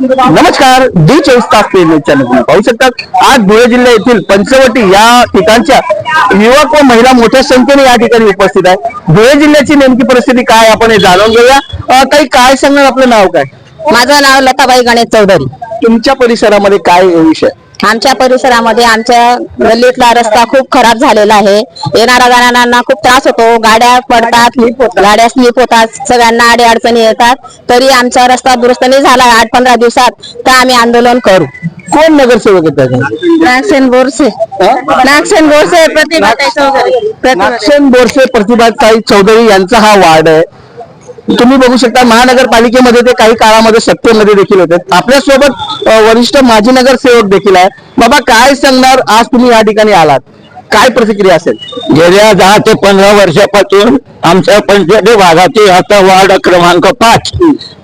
नमस्कार डी चोवीस तास चॅनल पाहू शकतात आज धुळे जिल्हा येथील पंचवटी या ठिकाणच्या युवक व महिला मोठ्या संख्येने या ठिकाणी उपस्थित आहे धुळे जिल्ह्याची नेमकी परिस्थिती काय आपण हे जाणून घेऊया. ताई काय सांगणार आपलं नाव काय? माझं नाव लताबाई गणेश चौधरी. तुमच्या परिसरामध्ये काय विषय? आमच्या परिसरामध्ये आमच्या गल्लीतला रस्ता खूप खराब झालेला आहे. येणाऱ्या जाणाऱ्यांना खूप त्रास होतो. गाड्या पडतात गाड्या स्लिप होतात सगळ्यांना अडी अडचणी येतात. तरी आमचा रस्ता दुरुस्त नाही झाला आठ पंधरा दिवसात तर आम्ही आंदोलन करू. कोण नगरसेवक? नागसेन बोरसे? नागसेन बोरसे प्रतिभा प्रतिभा नागसेन बोरसे प्रतिभाताई चौधरी यांचा हा वार्ड आहे. तुम्ही बघू शकता महानगरपालिकेमध्ये ते काही काळामध्ये सत्तेमध्ये देखील होते. आपल्यासोबत वरिष्ठ माजी नगरसेवक देखील आहे बाबा काय सांगणार? आज तुम्ही या ठिकाणी आलात. काय प्रतिक्रिया असेल? गेल्या दहा ते पंधरा वर्षापासून आमच्या पंचायती भागातील आता वार्ड क्रमांक पाच.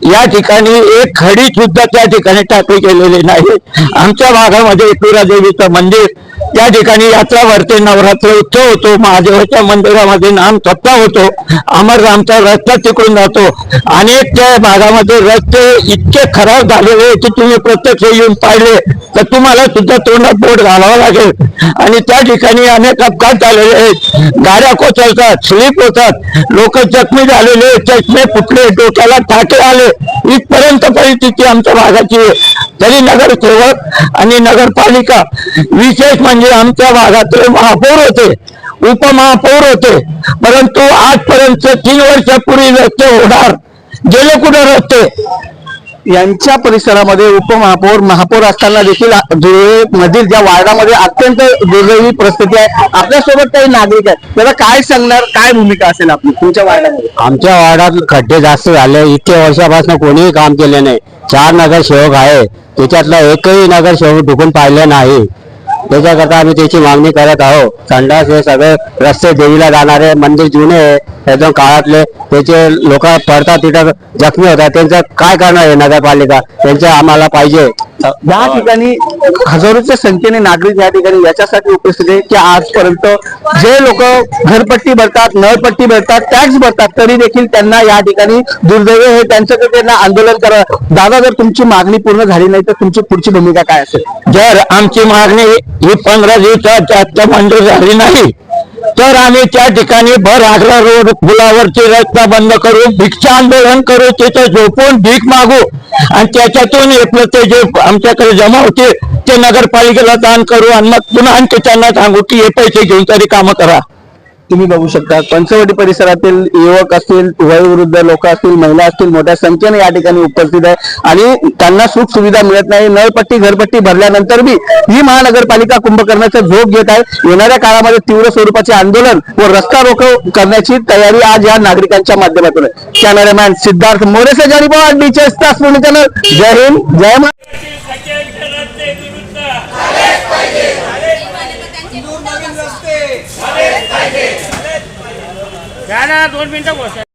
या ठिकाणी एक खडी सुद्धा त्या ठिकाणी टाकली गेलेली नाही. आमच्या भागामध्ये एकविरा देवीचं मंदिर त्या ठिकाणी यात्रा भरते नवरात्र उत्सव होतो महादेवाच्या मंदिरामध्ये नाम थप्पा होतो अमर रस्ता तिकडून जातो. अनेक त्या भागामध्ये रस्ते इतके खराब झालेले की तुम्ही प्रत्यक्ष येऊन पाहिले तर तुम्हाला सुद्धा तोंडात बोट घालावं लागेल. आणि त्या ठिकाणी अनेक अपघात झालेले आहेत. गाड्या कोसळतात स्लीप होतात. लोक जखमी झालेले चष्मे फुटले डोक्याला टाके आले. इथपर्यंत परिस्थिती आमच्या भागाची तरी नगरसेवक आणि नगरपालिका विशेष म्हणजे आमच्या भागातले महापौर होते उपमहापौर होते परंतु आजपर्यंत तीन वर्षापूर्वी रस्ते होणार गेले कुठे रस्ते? यांच्या परिसरामध्ये उपमहापौर महापौर असताना देखील धुळे मधील ज्या वार्डामध्ये अत्यंत दुर्दैवी परिस्थिती आहे आपल्यासोबत काही नागरिक आहेत. त्याला काय सांगणार काय भूमिका असेल आपली तुमच्या वार्डामध्ये? आमच्या वार्डात खड्डे जास्त झाले इतके वर्षापासून कोणीही काम केले नाही. चार नगरसेवक आहे त्याच्यातला एकही नगरसेवक ढुकून पाहिले नाही. त्याच्याकरता आम्ही त्याची मागणी करत आहोत. संडास हे सगळे रस्ते देवीला जाणारे मंदिर जुने आहे. एकदम काळातले त्याचे लोक पडतात तिथं जखमी होतात त्यांचं काय करणार आहे नगरपालिका? त्यांचं आम्हाला पाहिजे. या ठिकाणी हजारोच्या संख्येने नागरिक या ठिकाणी याच्यासाठी उपस्थित आहे की आजपर्यंत जे लोक घरपट्टी भरतात नळपट्टी भरतात टॅक्स भरतात तरी देखील त्यांना या ठिकाणी दुर्दैव हे त्यांच्याकडे त्यांना आंदोलन करा. दादा जर तुमची मागणी पूर्ण झाली नाही तर तुमची पुढची भूमिका काय असेल? जर आमची मागणी ही पंधरा दिवसात जास्त मंजूर झाली नाही तर आम्ही त्या ठिकाणी भर आग्रा रोड पुलावरची रस्ता बंद करू भिक्षा आंदोलन करू तिथे झोपून भीक मागू. आणि त्याच्यातून आपलं ते जे आमच्याकडे जमा होते ते नगरपालिकेला दान करू आणि मग पुन्हा आणखी त्यांना सांगू की हे पैसे घेऊन तरी कामं करा. तुम्ही बघू शकता. पंचवटी परिसरातील युवक असतील वयोवृद्ध लोक असतील महिला असतील मोठ्या संख्येने या ठिकाणी उपस्थित आहे. आणि त्यांना सुख सुविधा मिळत नाही. नळपट्टी घरपट्टी भरल्यानंतर बी ही महानगरपालिका कुंभकर्णाचा झोप घेत आहे. येणाऱ्या काळामध्ये तीव्र स्वरूपाचे आंदोलन व रस्ता रोको करण्याची तयारी आज या नागरिकांच्या माध्यमातून आहे. कॅमेरामॅन सिद्धार्थ मोरेसे जारी डीचे तास चॅनल जय हिंद जय না না দশ মিনিটও বসে